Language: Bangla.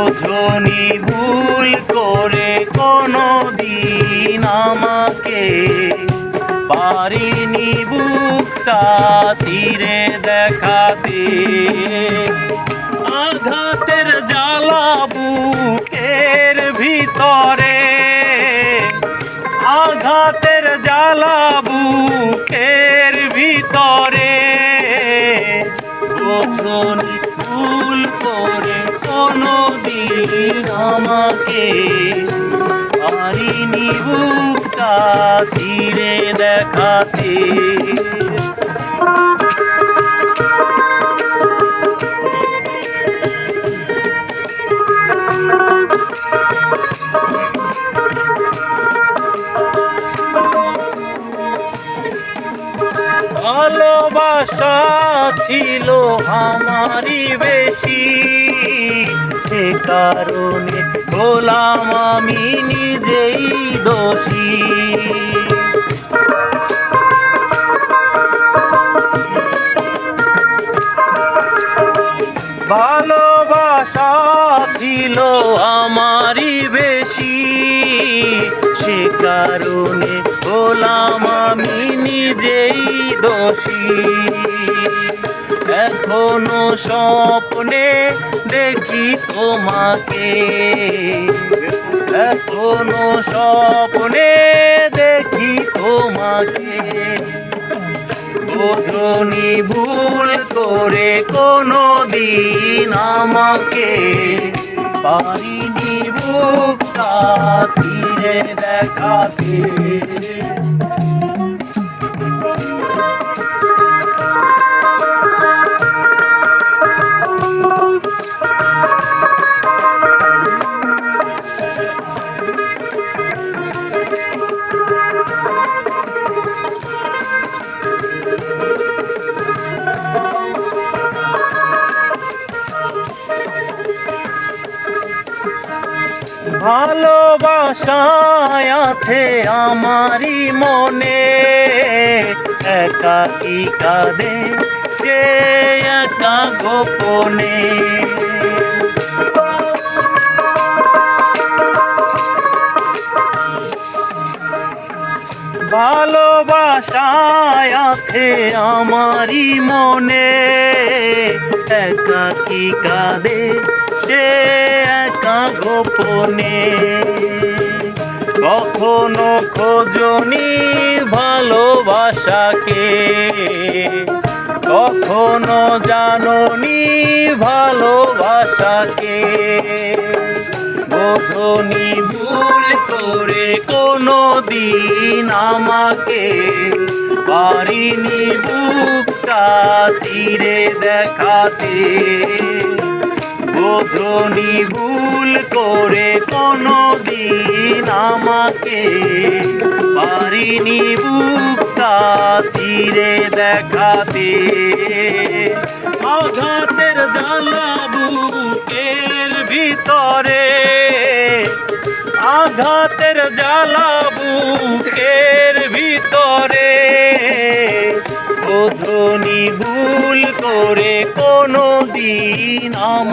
বোঝনি ভুল করে কোনো দিন আমাকে পারিনি বুকটা তীরে দেখাতে। আঘাতের জ্বালা আমাকে? পারিনি বুকটা ছিঁড়ে দেখাতে। ভালোবাসা ছিল আমারই বেশি। কারণে বললাম আমি নিজেই দোষী। ভালোবাসা ছিল আমারই বেশি, সে কারণে বললাম আমি নিজেই দোষী। এখনও স্বপ্নে দেখি তোমাকে। এখনও স্বপ্নে দেখি তোমাকে। বোঝনি ভুল করে কোনো দিন আমাকে পারিনি বুকটা তীরে দেখাতে। ভালোবাসায় আছে আমারই মনে। একাকি কাঁদে সে একা গোপনে। ভালোবাসায় আছে আমারই মনে। একাকি কাঁদে, সে একা গোপনে। কখনো খোঁজনি ভালোবাসাকে, কখনো জাননি ভালোবাসাকে। বোঝনি ভুল করে কোনো দিন আমাকে পারিনি বুকটা চিরে দেখাতে। বোঝনি ভুল করে কোনো দিন আমাকে পারিনি বুকটা চিরে দেখাতে। আঘাতের জ্বালা বুকের ভিতরে, আঘাতের জ্বালা বুকের ভিতরে। করে কোনো দিন আমার